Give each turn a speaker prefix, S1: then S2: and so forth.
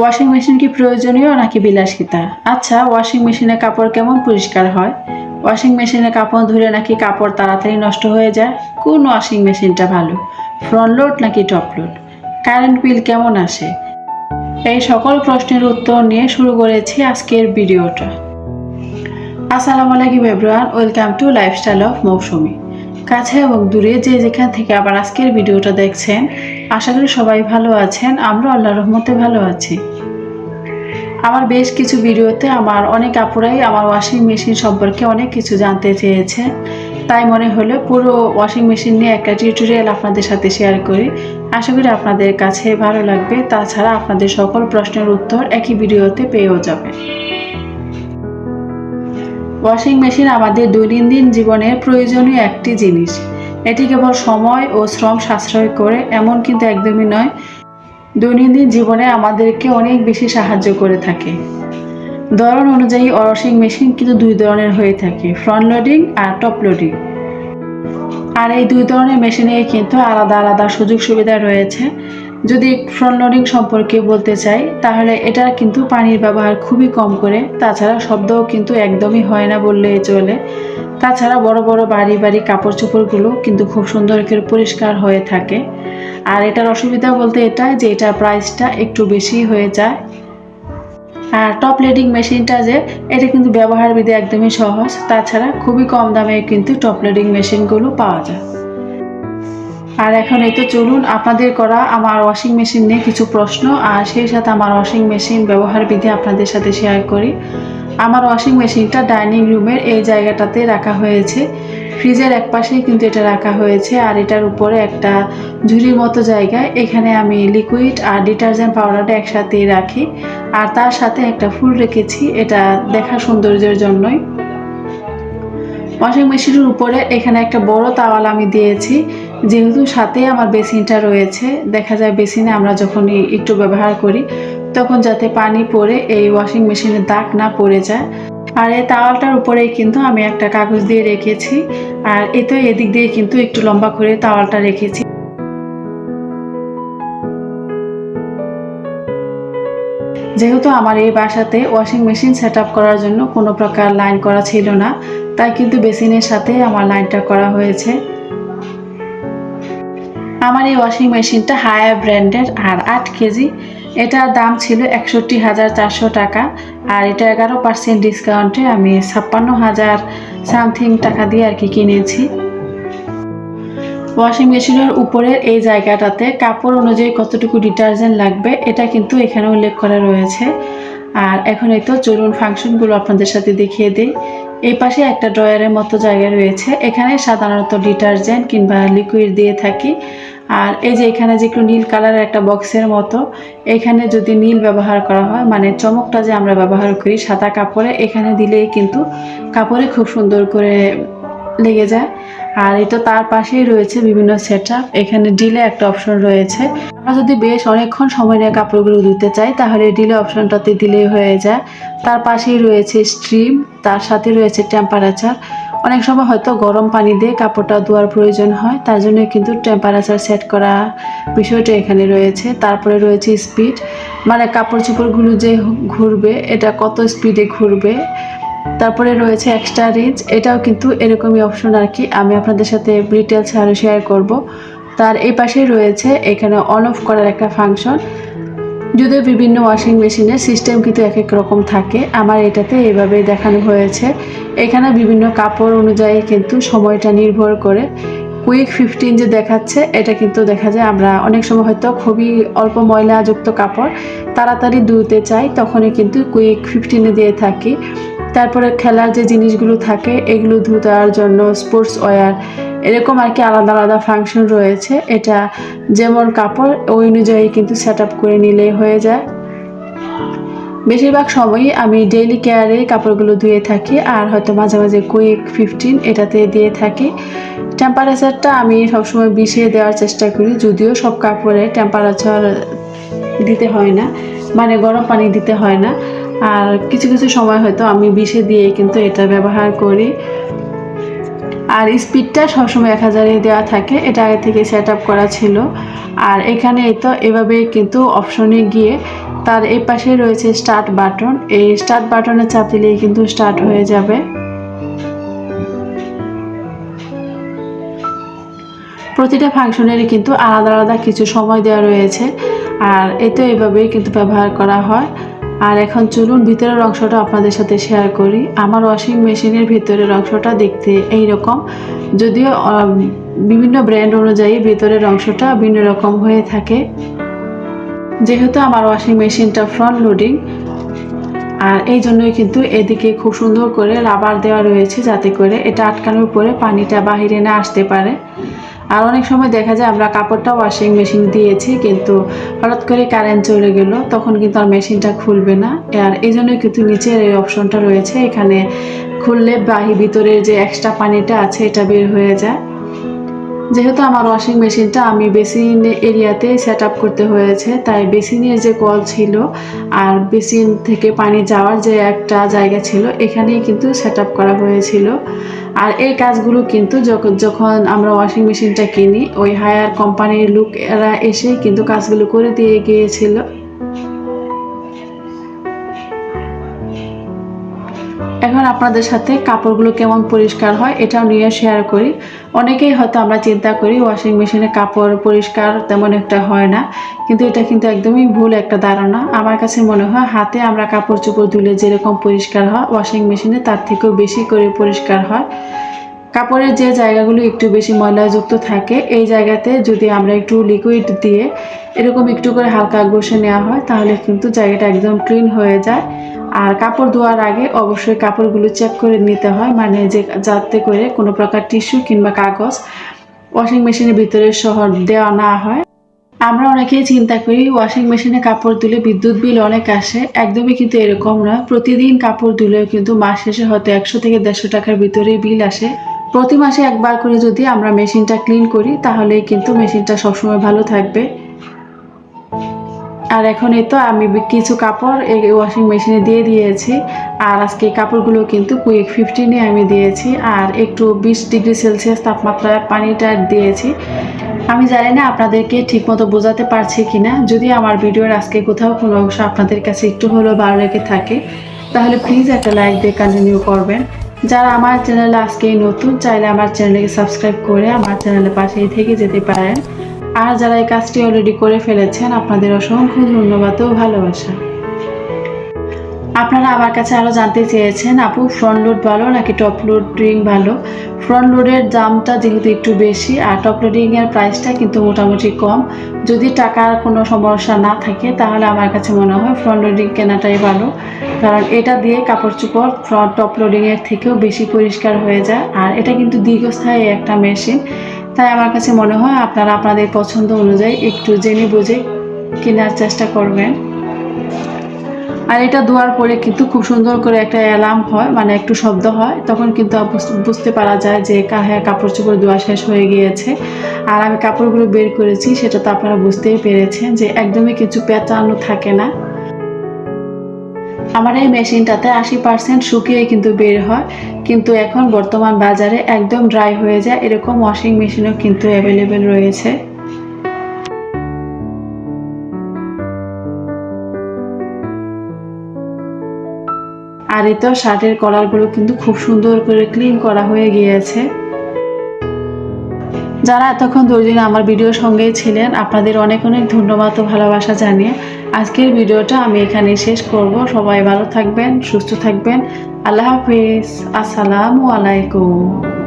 S1: Washing machine কি প্রয়োজনীয় নাকি বিলাসিতা? আচ্ছা ওয়াশিং মেশিনে কাপড় কেমন পরিষ্কার হয়? ওয়াশিং মেশিনে কাপড় ধুলে নাকি কাপড় তাড়াতাড়ি নষ্ট হয়ে যায়? কোন ওয়াশিং মেশিনটা ভালো? ফ্রন্ট লোড নাকি টপ লোড কারেন্ট বিল কেমন আসে? এই সকল প্রশ্নের উত্তর নিয়ে শুরু করেছি আজকের ভিডিওটা। আসসালামু আলাইকুম everyone welcome to lifestyle of Mousumi. কাছে এবং দূরে যে যেখান থেকে আবার আজকের ভিডিওটা দেখছেন আশা করি সবাই ভালো আছেন। আমরা আল্লাহ রহমতে ভালো আছি। আমার বেশ কিছু ভিডিওতে আমার অনেক আপুরাই আমার ওয়াশিং মেশিন সম্পর্কে অনেক কিছু জানতে চেয়েছে। তাই মনে হলো পুরো ওয়াশিং মেশিন নিয়ে একটা টিউটোরিয়াল আপনাদের সাথে শেয়ার করি। আশা করি আপনাদের কাছে ভালো লাগবে। তাছাড়া আপনাদের সকল প্রশ্নের উত্তর একই ভিডিওতে পেয়েও যাবে ওয়াশিং মেশিন আমাদের দৈনন্দিন জীবনের প্রয়োজনীয় একটি জিনিস। এটি কেবল সময় ও শ্রম সাশ্রয় করে, এমন কিন্তু একদমই নয়। দৈনন্দিন জীবনে আমাদেরকে অনেক বেশি সাহায্য করে থাকে। ধরন অনুযায়ী ওয়াশিং মেশিন কিন্তু দুই ধরনের হয়ে থাকে ফ্রন্ট লোডিং আর টপ লোডিং আর এই দুই ধরনের মেশিনে কিন্তু আলাদা আলাদা সুযোগ সুবিধা রয়েছে। যদি ফ্রন্ট লোডিং সম্পর্কে বলতে চাই, তাহলে এটা কিন্তু পানির ব্যবহার খুবই কম করে, তাছাড়া শব্দও কিন্তু একদমই হয় না বললেই চলে। তাছাড়া বড় বড় বাড়ি বাড়ি কাপড় চোপড়গুলো কিন্তু খুব সুন্দর করে পরিষ্কার হয়ে থাকে। আর এটার অসুবিধা বলতে এটাই যে এটার প্রাইসটা একটু বেশি হয়ে যায়। আর টপ লেডিং মেশিনটা যে, এটা কিন্তু ব্যবহার বিধি একদমই সহজ। তাছাড়া খুবই কম দামে কিন্তু টপ লেডিং মেশিনগুলো পাওয়া যায়। আর এখন এই তো চলুন, আপনাদের করা আমার ওয়াশিং মেশিন নিয়ে কিছু প্রশ্ন। আর সেই সাথে আমার ওয়াশিং মেশিন ব্যবহার বিধি আপনাদের সাথে শেয়ার করি। আমার ওয়াশিং মেশিনটা ডাইনিং রুমের এই জায়গাটাতে রাখা হয়েছে। ফ্রিজের এক পাশেই কিন্তু এটা রাখা হয়েছে আর এটার উপরে একটা ঝুড়ির মতো জায়গায় এখানে আমি লিকুইড আর ডিটারজেন্ট পাউডারটা একসাথে রাখি। আর তার সাথে একটা ফুল রেখেছি, এটা দেখা সৌন্দর্যের জন্যই। ওয়াশিং মেশিনের উপরে এখানে একটা বড় তাওয়াল আমি দিয়েছি, যেহেতু সাথে আমার বেসিনটা রয়েছে, দেখা যায় বেসিনে আমরা যখনই একটু ব্যবহার করি তখন যাতে পানি পড়ে, এই ওয়াশিং মেশিনে দাগ না পড়ে যায়। আর এই তাওয়ালটার উপরেই কিন্তু আমি একটা কাগজ দিয়ে রেখেছি। আর এতে এদিক দিয়ে কিন্তু একটু লম্বা করে তাওয়ালটা রেখেছি। যেহেতু আমার এই বাসাতে ওয়াশিং মেশিন সেট করার জন্য কোনো প্রকার লাইন করা ছিল না, তাই কিন্তু বেসিনের সাথে আমার লাইনটা করা হয়েছে। আমার এই ওয়াশিং মেশিনটা হায়ার ব্র্যান্ডের আর আট কেজি এটার দাম ছিল একষট্টি হাজার চারশো টাকা, আর এটা এগারো পার্সেন্ট ডিসকাউন্টে আমি ছাপ্পান্ন হাজার সামথিং টাকা দিয়ে আর কি কিনেছি। ওয়াশিং মেশিনের উপরের এই জায়গাটাতে কাপড় অনুযায়ী কতটুকু ডিটারজেন্ট লাগবে, এটা কিন্তু এখানে উল্লেখ করা রয়েছে। আর এখন এই তো চলুন ফাংশনগুলো আপনাদের সাথে দেখিয়ে দিই। এই পাশে একটা ড্রয়ারের মতো জায়গা রয়েছে, এখানে সাধারণত ডিটারজেন্ট কিংবা লিকুইড দিয়ে থাকি। আর এই যে এখানে যে একটু নীল কালারের একটা বক্সের মতো, এখানে যদি নীল ব্যবহার করা হয় মানে চমকটা যে আমরা ব্যবহার করি সাদা কাপড়ে, এখানে দিলেই কিন্তু কাপড়ে খুব সুন্দর করে লেগে যায়। আর এই তো তার পাশেই রয়েছে বিভিন্ন সেট এখানে ডিলে একটা অপশন রয়েছে। আমরা যদি বেশ অনেকক্ষণ সময় নিয়ে কাপড়গুলো ধুতে চাই, তাহলে ডিলে অপশনটাতে দিলেই হয়ে যায়। তার পাশেই রয়েছে স্ট্রিম তার সাথে রয়েছে টেম্পারেচার অনেক সময় হয়তো গরম পানি দিয়ে কাপড়টা ধোয়ার প্রয়োজন হয়, তার জন্য কিন্তু টেম্পারেচার সেট করা বিষয়টা এখানে রয়েছে। তারপরে রয়েছে স্পিড মানে কাপড় চোপড়গুলো যে ঘুরবে, এটা কত স্পিডে ঘুরবে। তারপরে রয়েছে এক্সট্রা রেঞ্জ এটাও কিন্তু এরকমই অপশন আর কি, আমি আপনাদের সাথে ডিটেলস আরও শেয়ার করব। তার এই পাশেই রয়েছে এখানে অন অফ করার একটা ফাংশন যদিও বিভিন্ন ওয়াশিং মেশিনের সিস্টেম কিন্তু এক এক রকম থাকে, আমার এটাতে এভাবে দেখানো হয়েছে। এখানে বিভিন্ন কাপড় অনুযায়ী কিন্তু সময়টা নির্ভর করে। কুইক ফিফটিন যে দেখাচ্ছে, এটা কিন্তু দেখা যায় আমরা অনেক সময় হয়তো খুবই অল্প ময়লাযুক্ত কাপড় তাড়াতাড়ি ধুতে চাই, তখনই কিন্তু কুইক ফিফটিনে দিয়ে থাকি। তারপরে খেলার যে জিনিসগুলো থাকে, এগুলো ধুতার জন্য স্পোর্টস ওয়্যার এরকম আর কি আলাদা আলাদা ফাংশন রয়েছে। এটা যেমন কাপড়, ওই অনুযায়ী কিন্তু সেট করে নিলেই হয়ে যায়। বেশিরভাগ সময়ই আমি ডেইলি কেয়ারে কাপড়গুলো ধুয়ে থাকি আর হয়তো মাঝে মাঝে কুইক ফিফটিন এটাতে দিয়ে থাকি। টেম্পারেচারটা আমি সবসময় বিষিয়ে দেওয়ার চেষ্টা করি, যদিও সব কাপড়ে টেম্পারেচার দিতে হয় না মানে গরম পানি দিতে হয় না। আর কিছু কিছু সময় হয়তো আমি বিশে দিয়ে কিন্তু এটা ব্যবহার করি। আর স্পিডটা সবসময় এক হাজারে দেওয়া থাকে, এটা আগে থেকে সেট আপ করা ছিল। আর এখানে তো এভাবে কিন্তু অপশনে গিয়ে তার এই পাশে রয়েছে স্টার্ট বাটন এই স্টার্ট বাটনে চাপ দিলেই কিন্তু স্টার্ট হয়ে যাবে। প্রতিটা ফাংশনেরই কিন্তু আলাদা আলাদা কিছু সময় দেওয়া রয়েছে, আর এতে এইভাবেই কিন্তু ব্যবহার করা হয়। আর এখন চলুন ভিতরের অংশটা আপনাদের সাথে শেয়ার করি। আমার ওয়াশিং মেশিনের ভিতরের অংশটা দেখতে এই রকম যদিও বিভিন্ন ব্র্যান্ড অনুযায়ী ভিতরের অংশটা ভিন্ন রকম হয়ে থাকে। যেহেতু আমার ওয়াশিং মেশিনটা ফ্রন্ট লোডিং আর এই জন্যই কিন্তু এদিকে খুব সুন্দর করে রাবার দেওয়া রয়েছে যাতে করে এটা আটকানোর পরে পানিটা বাহিরে না আসতে পারে। আর অনেক সময় দেখা যায় আমরা কাপড়টা ওয়াশিং মেশিন দিয়েছি, কিন্তু হঠাৎ করে কারেন্ট চলে গেল, তখন কিন্তু আর মেশিনটা খুলবে না। আর এই জন্যই কিন্তু নিচের এই অপশনটা রয়েছে, এখানে খুললে বাহি ভিতরের যে এক্সট্রা পানিটা আছে, এটা বের হয়ে যায়। যেহেতু আমার ওয়াশিং মেশিনটা আমি বেসিন এরিয়াতে সেট আপ করতে হয়েছে, তাই বেসিনের যে কল ছিল আর বেসিন থেকে পানি যাওয়ার যে একটা জায়গা ছিল, এখানেই কিন্তু সেট আপ করা হয়েছিল। আর এই কাজগুলো কিন্তু যখন যখন আমরা ওয়াশিং মেশিনটা কিনি, ওই হায়ার কোম্পানির লোকেরা এসে কিন্তু কাজগুলো করে দিয়ে গিয়েছিল। এখন আপনাদের সাথে কাপড়গুলো কেমন পরিষ্কার হয় এটাও নিয়ে শেয়ার করি। অনেকেই হয়তো আমরা চিন্তা করি ওয়াশিং মেশিনে কাপড় পরিষ্কার তেমন একটা হয় না, কিন্তু এটা কিন্তু একদমই ভুল একটা ধারণা। আমার কাছে মনে হয় হাতে আমরা কাপড় চোপড় ধুলে যেরকম পরিষ্কার হয় ওয়াশিং মেশিনে তার থেকেও বেশি করে পরিষ্কার হয়। কাপড়ের যে জায়গাগুলো একটু বেশি ময়লাযুক্ত থাকে, এই জায়গাতে যদি আমরা একটু লিকুইড দিয়ে এরকম একটু করে হালকা ঘষে নেওয়া হয়, তাহলে কিন্তু জায়গাটা একদম ক্লিন হয়ে যায়। আর কাপড় ধোয়ার আগে অবশ্যই কাপড়গুলো চেক করে নিতে হয় মানে যে যাতে করে কোনো প্রকার টিস্যু কিংবা কাগজ ওয়াশিং মেশিনের ভিতরে সহ দেওয়া না হয়। আমরা অনেকেই চিন্তা করি, ওয়াশিং মেশিনে কাপড় ধুলে বিদ্যুৎ বিল অনেক আসে, একদমই কিন্তু এরকম নয়। প্রতিদিন কাপড় ধুলেও কিন্তু মাস শেষে হয়তো একশো থেকে দেড়শো টাকার ভিতরেই বিল আসে। প্রতি মাসে একবার করে যদি আমরা মেশিনটা ক্লিন করি তাহলে কিন্তু মেশিনটা সবসময় ভালো থাকবে। আর এখন এই তো আমি কিছু কাপড় এই ওয়াশিং মেশিনে দিয়ে দিয়েছি। আর আজকে কাপড়গুলো কিন্তু কুইক ফিফটিনে আমি দিয়েছি। আর একটু বিশ ডিগ্রি সেলসিয়াস তাপমাত্রায় পানিটা দিয়েছি। আমি জানি না আপনাদেরকে ঠিকমতো বোঝাতে পারছি কিনা। যদি আমার ভিডিওর আজকে কোথাও কোনো অংশ আপনাদের কাছে একটু হলেও ভালো লেগে থাকে, তাহলে প্লিজ একটা লাইক দিয়ে কন্টিনিউ করবেন। যারা আমার চ্যানেলে আজকেই নতুন, চাইলে আমার চ্যানেলকে সাবস্ক্রাইব করে আমার চ্যানেলের পাশেই থেকে যেতে পারেন। আর যারা এই কাজটি অলরেডি করে ফেলেছেন, আপনাদের অসংখ্য ধন্যবাদ ও ভালোবাসা। আপনারা আমার কাছে আরও জানতে চেয়েছেন, আপু ফ্রন্ট লোড ভালো নাকি টপ লোডিং ভালো? ফ্রন্ট লোডের দামটা যেহেতু একটু বেশি, আর টপ লোডিংয়ের প্রাইসটা কিন্তু মোটামুটি কম, যদি টাকার কোনো সমস্যা না থাকে, তাহলে আমার কাছে মনে হয় ফ্রন্ট লোডিং কেনাটাই ভালো। কারণ এটা দিয়ে কাপড় চোপড় ফ্রন্ট টপ লোডিংয়ের থেকেও বেশি পরিষ্কার হয়ে যায়, আর এটা কিন্তু দীর্ঘস্থায়ী একটা মেশিন তাই আমার কাছে মনে হয় আপনারা আপনাদের পছন্দ অনুযায়ী একটু জেনে বুঝে কেনার চেষ্টা করবেন। আর এটা ধোয়ার পরে কিন্তু খুব সুন্দর করে একটা অ্যালার্ম হয় মানে একটু শব্দ হয়, তখন কিন্তু বুঝ- বুঝতে পারা যায় যে হ্যাঁ কাপড় চোপড় ধোয়া শেষ হয়ে গিয়েছে। আর আমি কাপড়গুলো বের করেছি, সেটা তো আপনারা বুঝতেই পেরেছেন যে একদমই কিছু পেঁচানো থাকে না। আমার এই মেশিনটাতে আশি পার্সেন্ট শুকিয়ে কিন্তু বের হয়, কিন্তু এখন বর্তমান বাজারে একদম ড্রাই হয়ে যায়, এরকম ওয়াশিং মেশিনও কিন্তু অ্যাভেলেবেল রয়েছে। আর তো শার্টের কলারগুলো কিন্তু খুব সুন্দর করে ক্লিন করা হয়ে গিয়েছে। যারা এতক্ষণ দুদিন আমার ভিডিওর সঙ্গেই ছিলেন, আপনাদের অনেক অনেক ধন্যবাদ ও ভালোবাসা জানিয়ে আজকের ভিডিওটা আমি এখানে শেষ করব। সবাই ভালো থাকবেন, সুস্থ থাকবেন। আল্লাহ হাফিজ। আসসালামু আলাইকুম।